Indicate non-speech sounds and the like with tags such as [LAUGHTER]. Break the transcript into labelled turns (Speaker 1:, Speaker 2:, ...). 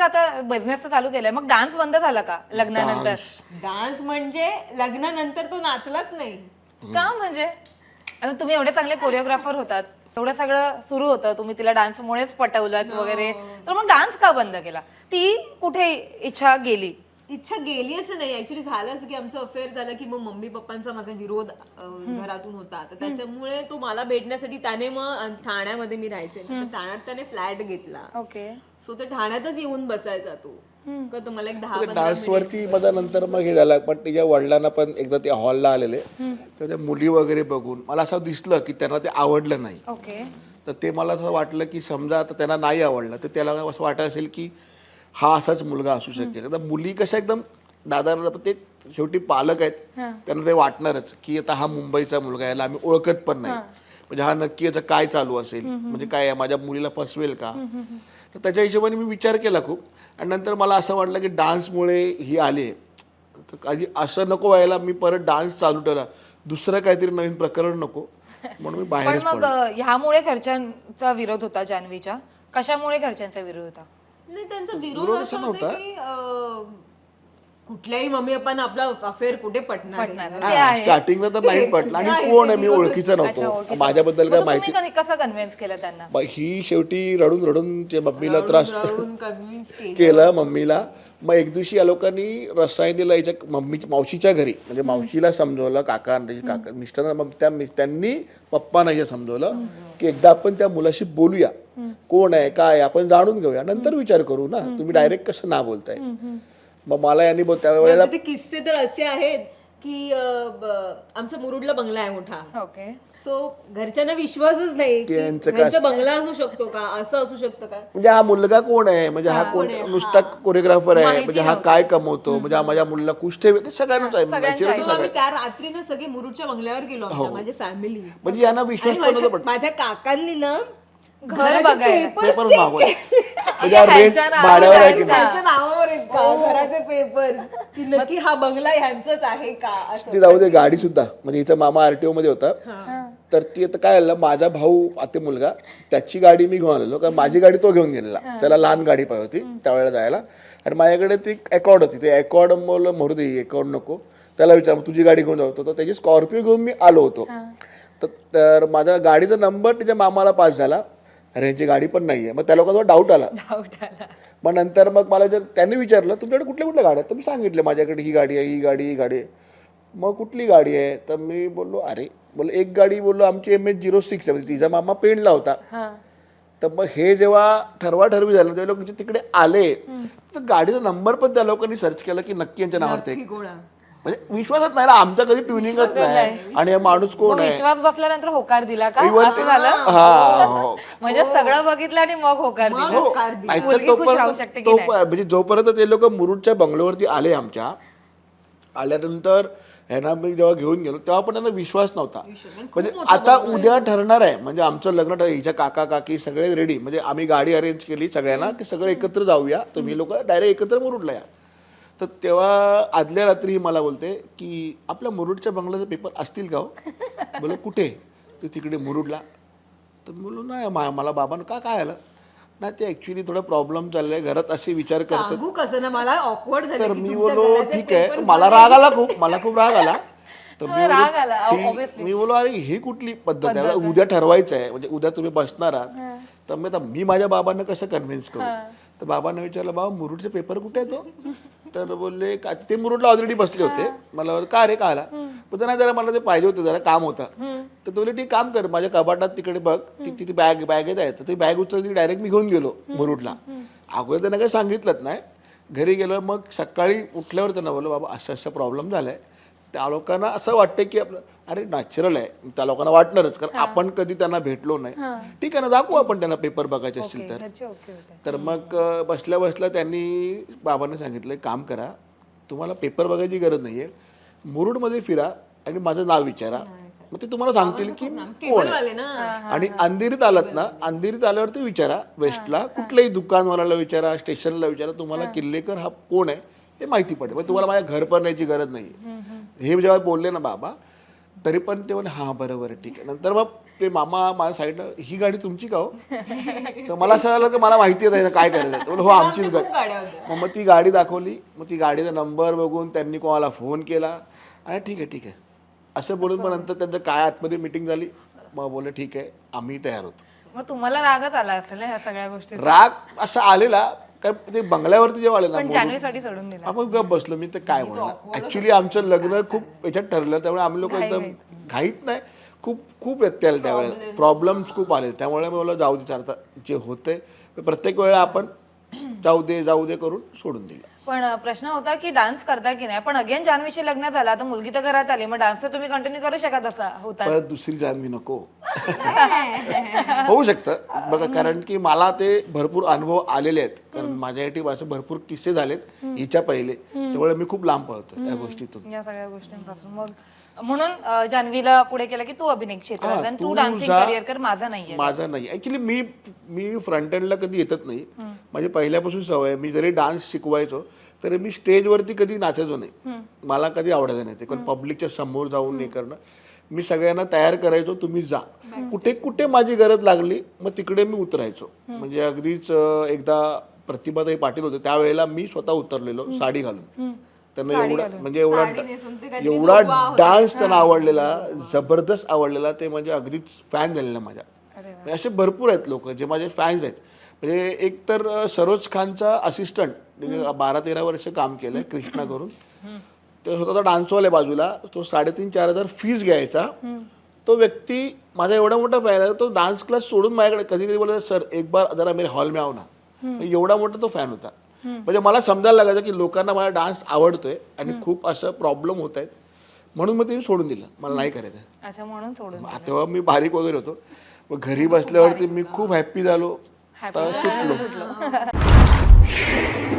Speaker 1: मग आता बिझनेस चालू केलाय. मग डान्स बंद झाला का लग्नानंतर?
Speaker 2: डान्स म्हणजे लग्नानंतर तो नाचलाच नाही.
Speaker 1: का म्हणजे? आता तुम्ही एवढे चांगले कोरिओग्राफर होतात. एवढं सगळं सुरू होतं. तुम्ही तिला डान्समुळेच पटवलं वगैरे. तर मग डान्स का बंद केला? ती कुठे इच्छा गेली?
Speaker 2: इच्छा गेली असं नाही. ऍक्च्युली झालं असं की आमचं अफेअर झालं की मग मम्मी पप्पांचा माझा विरोध अं, घरातून होता. तर त्याच्यामुळे तो मला भेटण्यासाठी त्याने मग अं, ठाण्यामध्ये मी राहायचे. ना, तर ठाण्यात त्याने फ्लॅट घेतला.
Speaker 1: ओके.
Speaker 2: सो तो ठाण्यातच येऊन बसायचा तो. का एक दहा पंधरा
Speaker 3: डान्सवरती माझा नंतर मग हे झालं. पण तिच्या वडिलांना पण एकदा ते हॉलला आलेले. तर त्या मुली वगैरे बघून मला असं दिसलं की त्यांना ते आवडलं नाही.
Speaker 1: ओके.
Speaker 3: तर ते मला असं वाटलं की समजा आता त्यांना नाही आवडलं तर त्याला असं वाटत असेल की हा असाच मुलगा असू शकेल. आता मुली कशा एकदम दादा ते शेवटी पालक आहेत त्यांना ते वाटणारच की आता हा मुंबईचा मुलगा याला आम्ही ओळखत पण नाही. म्हणजे हा नक्की याचं काय चालू असेल? म्हणजे काय माझ्या मुलीला फसवेल का? तर त्याच्या हिशोबाने मी विचार केला खूप. आणि नंतर मला असं वाटलं की डान्समुळे ही आली तर कधी असं नको व्हायला मी परत डान्स चालू ठेवला. दुसरं काहीतरी नवीन प्रकरण नको. म्हणून मी
Speaker 1: पण मग अं, ह्यामुळे घरच्यांचा विरोध होता जान्हवीच्या? कशामुळे घरच्यांचा विरोध होता?
Speaker 2: नाही त्यांचा विरोध
Speaker 3: विरोध
Speaker 2: असा
Speaker 3: असा
Speaker 2: होता
Speaker 3: नव्हता.
Speaker 2: की अं, कुठल्याही मम्मी पप्पांना आपला अफेअर कुठे पटणार
Speaker 1: पटणार
Speaker 2: आहे?
Speaker 1: ते आहे.
Speaker 3: स्टार्टिंगला तर नाही
Speaker 2: तेच.
Speaker 3: पटलं आणि
Speaker 2: नाही,
Speaker 3: कोण
Speaker 2: ते
Speaker 3: आहे मी ओळखीचं
Speaker 1: अच्छा,
Speaker 3: नव्हतं
Speaker 1: ओळखीचं.
Speaker 3: माझ्याबद्दल
Speaker 1: मग
Speaker 3: काय
Speaker 1: तुम्ही
Speaker 3: माहिती
Speaker 1: कधी- कसं कन्व्हिन्स केलं त्यांना
Speaker 3: मग ही शेवटी रडून रडून ते मम्मीला त्रास
Speaker 2: केलं.
Speaker 3: मम्मीला मग एक दिवशी या लोकांनी रसायन दिला याच्या मम्मी मावशीच्या घरी म्हणजे मावशीला समजवलं काका आणि त्याचे काका मिस्टरांना मग त्या त्यांनी पप्पांना हे समजवलं की एकदा आपण त्या मुलाशी बोलूया कोण आहे काय आपण जाणून घेऊया. नंतर विचार करू ना. तुम्ही डायरेक्ट कसं ना बोलताय? मग मला यांनी त्यावेळेला
Speaker 2: म्हणजे ते किस्से तर असे आहेत की आमचा मुरुडला बंगला आहे मोठा.
Speaker 1: ओके.
Speaker 2: सो घरच्यांना विश्वासच नाही बंगला असू शकतो का? असं असू शकतं का?
Speaker 3: म्हणजे हा मुलगा कोण आहे? म्हणजे हा कोण नुसता कोरिओग्राफर आहे. म्हणजे हा काय कमवतो? म्हणजे हा माझ्या मुलीला ते सगळ्यांनाच आहे.
Speaker 2: त्या रात्री ना सगळे. मुरुडच्या बंगल्यावर गेलो आमच्या माझी फॅमिली
Speaker 3: म्हणजे यांना विश्वास.
Speaker 2: माझ्या काकांनी ना
Speaker 1: घर बघायला.
Speaker 3: पेपर मागवले.
Speaker 2: केले.
Speaker 3: म्हणजे हा रेंट
Speaker 1: ह्यांच्या नावावर
Speaker 3: भाड्यावर आहे की
Speaker 1: जायचं.
Speaker 3: नाही?
Speaker 2: त्यांच्या नावावर आहेत का? घराचे पेपर की नक्की हा बंगला ह्यांचाच आहे का? असं
Speaker 3: ती जाऊ दे गाडी सुद्धा. म्हणजे इथं मामा आरटीओ मध्ये होता. तर ती आता काय झालं माझा भाऊ आते मुलगा त्याची गाडी मी घेऊन आलेलो. कारण माझी गाडी तो घेऊन गेलेला. त्याला लहान गाडी पाहिजे होती त्यावेळेला जायला. आणि माझ्याकडे ती अकॉर्ड होती. ते अकॉर्ड मला मरू दे अकॉर्ड नको. त्याला विचार तुझी गाडी घेऊन जातो तर त्याची स्कॉर्पिओ घेऊन मी आलो होतो. तर- तर माझ्या गाडीचा नंबर त्याच्या मामाला पास झाला. अरे यांची गाडी पण नाहीये. मग त्या लोकांचा डाऊट आला.
Speaker 1: डाऊट आला.
Speaker 3: मग नंतर मग मला जर त्यांनी विचारलं तुमच्याकडे कुठल्या कुठल्या गाड्या आहेत? तर मी सांगितलं माझ्याकडे ही गाडी आहे ही गाडी ही गाडी आहे. मग कुठली गाडी आहे? तर मी बोललो अरे बोल एक गाडी बोललो आमची एम एच झिरो सिक्स आहे. म्हणजे तिचा मामा पेंडला होता.
Speaker 1: हा.
Speaker 3: तर मग हे जेव्हा ठरवाठरवी झालं तेव्हा लोक तिकडे आले. तर गाडीचा नंबर पण त्या लोकांनी सर्च केला की नक्की यांच्या नावावरती आहे.
Speaker 2: गोळा.
Speaker 3: म्हणजे विश्वासच नाही ना आमचा कधी ट्युनिंगच नाही. आणि हा माणूस
Speaker 1: मग
Speaker 3: कोण आहे?
Speaker 1: विश्वास बसल्यानंतर होकार दिला का?
Speaker 3: Even-
Speaker 1: असं झालं?
Speaker 3: हा हो.
Speaker 1: म्हणजे सगळं बघितलं आणि मग होकार दिला.
Speaker 2: होकार दिला.
Speaker 3: नाहीतर
Speaker 1: मुलगी खुश राहू शकते
Speaker 3: तोपर्यंत
Speaker 1: की
Speaker 3: तो
Speaker 1: नाही?
Speaker 3: म्हणजे जोपर्यंत ते लोक मुरुडच्या बंगलोवरती आले आमच्या आल्यानंतर ह्यांना मी जेव्हा घेऊन गेलो तेव्हा पण त्यांना विश्वास नव्हता. म्हणजे आता उद्या ठरणार आहे. म्हणजे आमचं लग्न ठर हिच्या काका काकी सगळे रेडी म्हणजे आम्ही गाडी अरेंज केली सगळ्यांना की सगळे एकत्र जाऊया. तुम्ही लोक डायरेक्ट एकत्र मुरुडला या. तर तेव्हा आदल्या रात्री ही मला बोलते की आपल्या मुरुडच्या बंगल्याचे पेपर असतील का हो? [LAUGHS] बोल कुठे? ते तिकडे मुरुडला. तर मी बोललो नाही मा- मला बाबांना का काय आलं? नाही ते ॲक्च्युली थोडा प्रॉब्लेम चाललाय घरात असे विचार करतात.
Speaker 2: सांगू कसं ना मला ऑकवर्ड
Speaker 3: तर मी
Speaker 2: घराचे
Speaker 3: ठीक आहे मला राग आला खूप मला खूप राग आला. तर मी. [LAUGHS] "ठीक." मी बोलो अरे ही कुठली पद्धत आहे? उद्या ठरवायचं आहे म्हणजे उद्या तुम्ही बसणार आहात. तर मी आता मी माझ्या बाबांना कसं कन्व्हिन्स करू? तर बाबांना विचारलं बाबा मुरुडचे पेपर कुठे आहे तो तर बोलले "का- ते मुरुडला ऑलरेडी बसले होते. मला बोलले, का रे का आला? बोलतो नाही जरा मला ते पाहिजे होतं जरा काम होतं. तर बोलले ठीक काम कर माझ्या कपाटात तिकडे बघ ती तिथे बॅग बॅगेत आहे. तर ती बॅग उचलली डायरेक्ट मी घेऊन गेलो मुरुडला. अगोदर त्यांना काही सांगितलंच नाही. घरी गेलो मग सकाळी उठल्यावर त्यांना बोललो बाबा असं असं प्रॉब्लेम झालाय. त्या लोकांना असं वाटतं की आपलं अरे नॅचरल आहे. त्या लोकांना वाटणारच कारण आपण कधी त्यांना भेटलो नाही. ठीक आहे ना दाखवू आपण त्यांना पेपर बघायचे असतील तर.
Speaker 1: घरचे ओके होते.
Speaker 3: तर मग बसल्या बसल्या त्यांनी बाबांनी सांगितलं "एक काम करा तुम्हाला पेपर बघायची गरज नाहीये. मुरुडमध्ये फिरा आणि माझं नाव विचारा. मग ते तुम्हाला सांगतील की कोण आणि अंधेरीत आलात ना अंधेरीत आल्यावरती विचारा. वेस्टला कुठल्याही दुकानवाल्याला विचारा स्टेशनला विचारा तुम्हाला किल्लेकर हा कोण आहे? हे माहिती पडेल. मग तुम्हाला माझ्या घर पण यायची गरज नाही हे जेव्हा बोलले ना बाबा तरी पण ते म्हणे हां बरं बरं ठीक आहे. नंतर मग ते मामा माझ्या साईडनं ही गाडी तुमची का हो? [LAUGHS] तर मला असं झालं की मला माहिती आहे काय करायचं म्हणलं, हो आमचीच गाडी. मग मग ती गाडी दाखवली. मग ती गाडीचा नंबर बघून त्यांनी कोणाला फोन केला. आणि ठीक आहे ठीक आहे. असं बोलून मग नंतर त्यांचं काय आतमध्ये मिटिंग झाली. मग बोलले ठीक आहे आम्ही तयार होतो.
Speaker 1: मग तुम्हाला रागच आला असेल ह्या सगळ्या गोष्टी
Speaker 3: राग असा आलेला काय ते बंगल्यावरती जेव्हा आले ना
Speaker 1: पण
Speaker 3: मोडून-
Speaker 1: जान्हवीसाठी सोडून दिला.
Speaker 3: आपण गप बसलो मी तर काय म्हणणार? ऍक्च्युली आमचं लग्न खूप याच्यात ठरलं त्यामुळे आम्ही लोक एकदम घाईत नाही. खूप खूप व्यत्यय आले त्यावेळेला. प्रॉब्लेम्स खूप आले. त्यामुळे मी बोललो जाऊ दे चार जे होते प्रत्येक वेळेला आपण जाऊ दे जाऊ दे करून सोडून दिलं.
Speaker 1: पण प्रश्न होता की डान्स करता की नाही? पण अगेन जान्हवीशी लग्न झालं आता मुलगी तर घरात आली मग डान्स तर तुम्ही कंटिन्यू करू शकत असा होता.
Speaker 3: परत दुसरी जान्हवी नको. [LAUGHS] होऊ शकतं. बघा कारण की मला ते भरपूर अनुभव आलेले आहेत. कारण माझ्यासाठी असे भरपूर किस्से झालेत हिच्या पहिले. त्यामुळे मी खूप लांब पळतो त्या गोष्टीतून.
Speaker 1: या सगळ्या गोष्टींपासून. मग म्हणून अं, जान्हवीला पुढे केलं की तू अभिनय क्षेत्रात
Speaker 3: हा,
Speaker 1: आणि तू
Speaker 3: तू
Speaker 1: डान्सिंग
Speaker 3: जा.
Speaker 1: करिअर कर माझं नाहीये
Speaker 3: माझा नाही ऍक्च्युली मी मी फ्रंट एंडला कधी येतच नाही. माझी पहिल्यापासून सवय आहे. मी जरी डान्स शिकवायचो तरी मी स्टेजवरती कधी नाचायचो नाही. मला कधी आवडायचं नाही ते. पण पब्लिकच्या समोर जाऊन हे करणं मी सगळ्यांना तयार करायचो तुम्ही जा. कुठे कुठे माझी गरज लागली मग तिकडे मी उतरायचो. म्हणजे अगदीच अं, एकदा प्रतिभाताई पाटील होते त्यावेळेला मी स्वतः उतरलेलो साडी घालून. त्यांना एवढा म्हणजे एवढा एवढा. डान्स त्यांना आवडलेला जबरदस्त आवडलेला ते म्हणजे अगदीच फॅन झालेला माझ्या. म्हणजे असे भरपूर आहेत लोक जे माझे फॅन्स आहेत. म्हणजे एक तर सरोज खानचा असिस्टंट बारा तेरा वर्ष काम केलंय कृष्णा करून. तो स्वतःचा डान्सवाला आहे बाजूला. तो साडेतीन चार हजार फीज घ्यायचा. तो व्यक्ती माझा एवढा मोठा फॅन आहे तो डान्स क्लास सोडून माझ्याकडे कधी कधी बोलत सर एक बार जरा मेरे हॉल में ना. एवढा मोठा तो फॅन होता. म्हणजे मला समजायला लागायचं की लोकांना माझा डान्स आवडतोय आणि खूप असं प्रॉब्लेम होत आहेत. म्हणून मग ते सोडून दिलं. मला नाही करायचं.
Speaker 1: अच्छा म्हणून सोडून
Speaker 3: तेव्हा मी बारीक वगैरे होतो. मग घरी बसल्यावरती मी खूप हॅप्पी झालो. सुटलो. [LAUGHS]